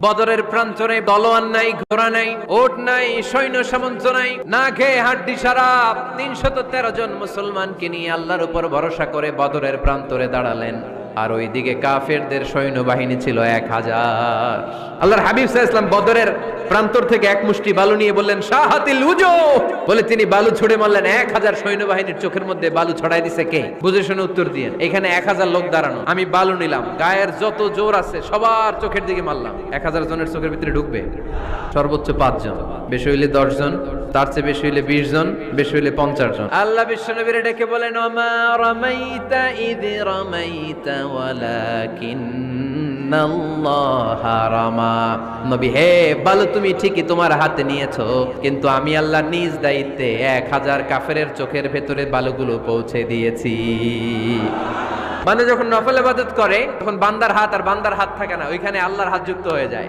বদরের প্রান্তরে দলোয়ান নাই, ঘোড়া নাই, ওট নাই, সৈন্য সামন্ত নাই, না খেয়ে হাড্ডি সারা। তিনশত তেরো জন মুসলমানকে নিয়ে আল্লাহর উপর ভরসা করে বদরের প্রান্তরে দাঁড়ালেন। আর ওইদিকে কাফেরদের সৈন্যবাহিনী ছিল এক হাজার। আল্লাহর হাবিব সাহা বদরের প্রান্তর থেকে এক মুষ্টি বালু নিয়ে বললেন, শাহাতিল উজো! বলে তিনি বালু ছুড়ে মারলেন। এক হাজার সৈন্যবাহিনীর চোখের মধ্যে বালু ছড়াই দিছে কে? বুঝে শুনে উত্তর দিয়ে এখানে এক হাজার লোক দাঁড়ানো। আমি বালু নিলাম, গায়ের যত জোর আছে সবার চোখের দিকে মারলাম। এক হাজার জনের চোখের ভিতরে ঢুকবে। সর্বোচ্চ পাঁচজন বেশি হইলে দশজন তার চেয়ে বেশি হইলে বিশ জন, বেশি হইলে পঞ্চাশ জন। আল্লাহ বিশ্বনবীর ডেকে বলেন রমাইতা নবী, হে বালু, তুমি ঠিকই তোমার হাতে নিয়েছো, কিন্তু আমি আল্লাহ নিজ দায়িত্বে এক হাজার কাফের চোখের ভেতরে বালুগুলো পৌঁছে দিয়েছি। মানে যখন নফল আবাদত করে, তখন বান্দার হাত আর বান্দার হাত থাকে না, ওইখানে আল্লাহর হাত যুক্ত হয়ে যায়।